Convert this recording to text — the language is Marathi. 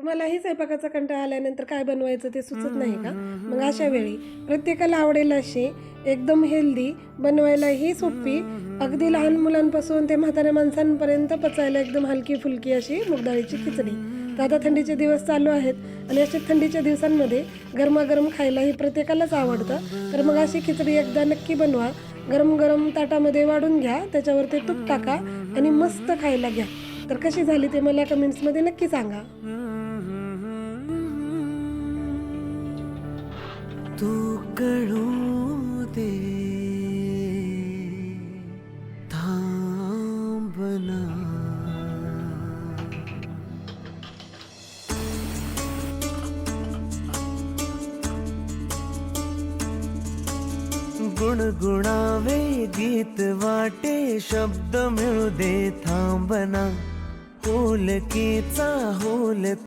तुम्हालाही स्वयंपाकाचा कंटाळा आल्यानंतर काय बनवायचं ते सुचत नाही का? मग अशा वेळी प्रत्येकाला आवडेल अशी एकदम हेल्दी बनवायलाही सोपी अगदी लहान मुलांपासून ते म्हाताऱ्या माणसांपर्यंत पचायला एकदम हलकी फुलकी अशी मुगडाळीची खिचडी. तर आता थंडीचे दिवस चालू आहेत आणि अशा थंडीच्या दिवसांमध्ये गरमागरम खायला ही प्रत्येकालाच आवडतं. तर मग अशी खिचडी एकदा नक्की बनवा. गरम गरम ताटामध्ये वाढून घ्या त्याच्यावर ते तूप टाका आणि मस्त खायला घ्या. तर कशी झाली ते मला कमेंट्समध्ये नक्की सांगा. तू कळू दे थांबना गुणगुणावे गीत वाटे शब्द मिळू दे थांबना होलकीचा होल